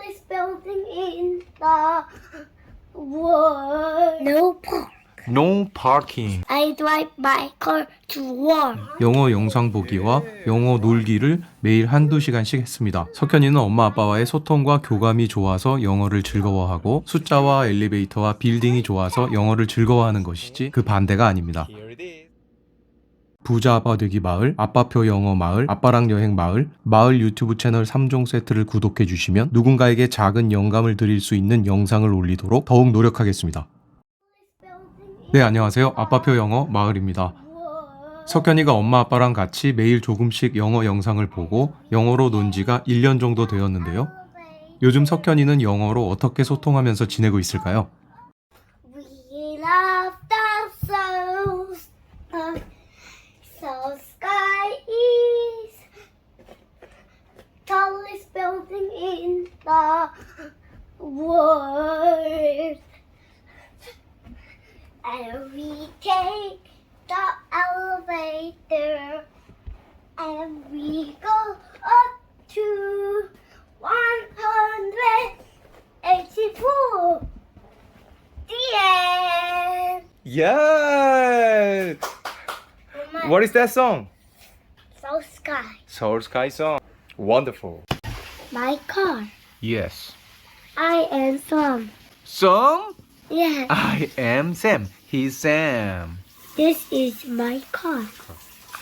tallest building in the world. No park. No parking. I drive my car to work. 영어 영상 보기와 영어 놀기를 매일 한두 시간씩 했습니다. 석현이는 엄마 아빠와의 소통과 교감이 좋아서 영어를 즐거워하고 숫자와 엘리베이터와 빌딩이 좋아서 영어를 즐거워하는 것이지 그 반대가 아닙니다. 부자 아빠 되기 마을, 아빠표 영어 마을, 아빠랑 여행 마을, 마을 유튜브 채널 3종 세트를 구독해 주시면 누군가에게 작은 영감을 드릴 수 있는 영상을 올리도록 더욱 노력하겠습니다. 네, 안녕하세요. 아빠표 영어 마을입니다. 석현이가 엄마 아빠랑 같이 매일 조금씩 영어 영상을 보고 영어로 논 지가 1년 정도 되었는데요. 요즘 석현이는 영어로 어떻게 소통하면서 지내고 있을까요? In the world. And we take the elevator and we go up to 184. The end. Yeah. What is that song? So sky. Soul Sky song. Wonderful. My car. Yes. I am Sam. Sam? Yes. I am Sam. He's Sam. This is my car.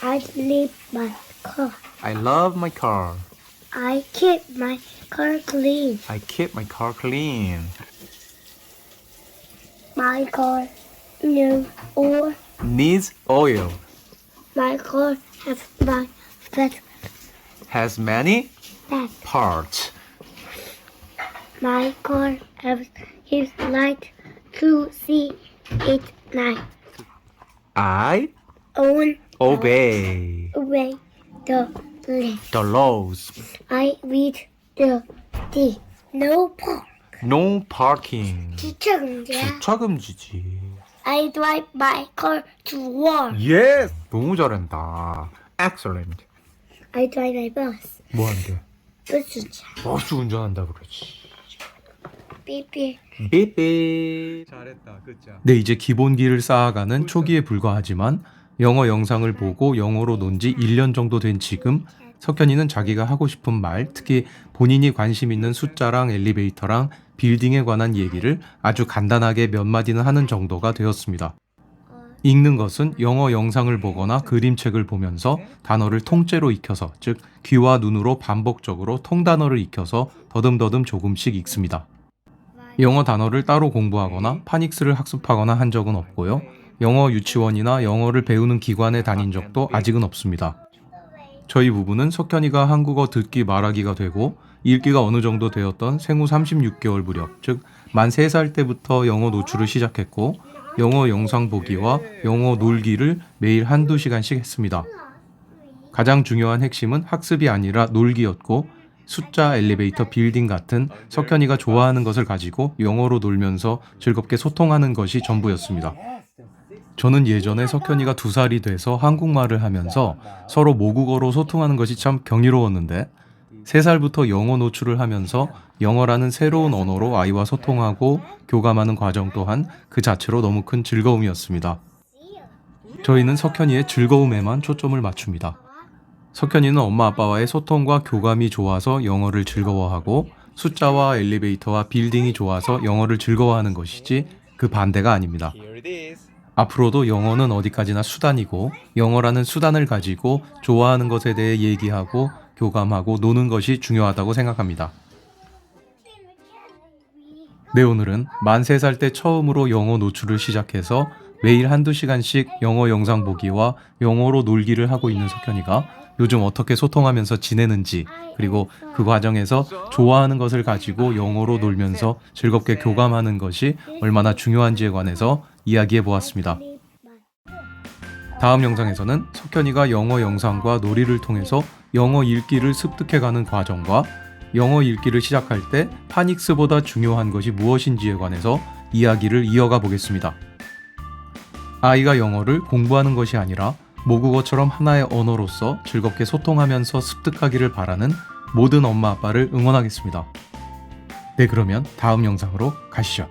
I live my car. I love my car. I keep my car clean. I keep my car clean. My car new or Needs oil. my car has my Has many fat. parts. My car has his light to see it night. I On obey away the left. the laws. I read the D. No park. No parking. 주차 금지야. 주차 금지지. I drive my car to work. Yes. 너무 잘한다. Excellent. I drive my bus. 뭐 한대? 버스. 버스 운전한다 그러지. 삐삐. 삐삐. 잘했다. 그자. 네, 이제 기본기를 쌓아가는 초기에 불과하지만 영어 영상을 보고 영어로 논 지 1년 정도 된 지금 석현이는 자기가 하고 싶은 말, 특히 본인이 관심 있는 숫자랑 엘리베이터랑 빌딩에 관한 얘기를 아주 간단하게 몇 마디는 하는 정도가 되었습니다. 읽는 것은 영어 영상을 보거나 그림책을 보면서 단어를 통째로 익혀서, 즉 귀와 눈으로 반복적으로 통단어를 익혀서 더듬더듬 조금씩 읽습니다. 영어 단어를 따로 공부하거나 파닉스를 학습하거나 한 적은 없고요. 영어 유치원이나 영어를 배우는 기관에 다닌 적도 아직은 없습니다. 저희 부부는 석현이가 한국어 듣기 말하기가 되고 읽기가 어느 정도 되었던 생후 36개월 무렵, 즉 만 3살 때부터 영어 노출을 시작했고 영어 영상 보기와 영어 놀기를 매일 한두 시간씩 했습니다. 가장 중요한 핵심은 학습이 아니라 놀기였고 숫자, 엘리베이터, 빌딩 같은 석현이가 좋아하는 것을 가지고 영어로 놀면서 즐겁게 소통하는 것이 전부였습니다. 저는 예전에 석현이가 두 살이 돼서 한국말을 하면서 서로 모국어로 소통하는 것이 참 경이로웠는데 세 살부터 영어 노출을 하면서 영어라는 새로운 언어로 아이와 소통하고 교감하는 과정 또한 그 자체로 너무 큰 즐거움이었습니다. 저희는 석현이의 즐거움에만 초점을 맞춥니다. 석현이는 엄마 아빠와의 소통과 교감이 좋아서 영어를 즐거워하고 숫자와 엘리베이터와 빌딩이 좋아서 영어를 즐거워하는 것이지 그 반대가 아닙니다. 앞으로도 영어는 어디까지나 수단이고 영어라는 수단을 가지고 좋아하는 것에 대해 얘기하고 교감하고 노는 것이 중요하다고 생각합니다. 네, 오늘은 만 3살 때 처음으로 영어 노출을 시작해서 매일 한두 시간씩 영어 영상 보기와 영어로 놀기를 하고 있는 석현이가 요즘 어떻게 소통하면서 지내는지 그리고 그 과정에서 좋아하는 것을 가지고 영어로 놀면서 즐겁게 교감하는 것이 얼마나 중요한지에 관해서 이야기해 보았습니다. 다음 영상에서는 석현이가 영어 영상과 놀이를 통해서 영어 읽기를 습득해가는 과정과 영어 읽기를 시작할 때 파닉스보다 중요한 것이 무엇인지에 관해서 이야기를 이어가 보겠습니다. 아이가 영어를 공부하는 것이 아니라 모국어처럼 하나의 언어로서 즐겁게 소통하면서 습득하기를 바라는 모든 엄마 아빠를 응원하겠습니다. 네, 그러면 다음 영상으로 가시죠.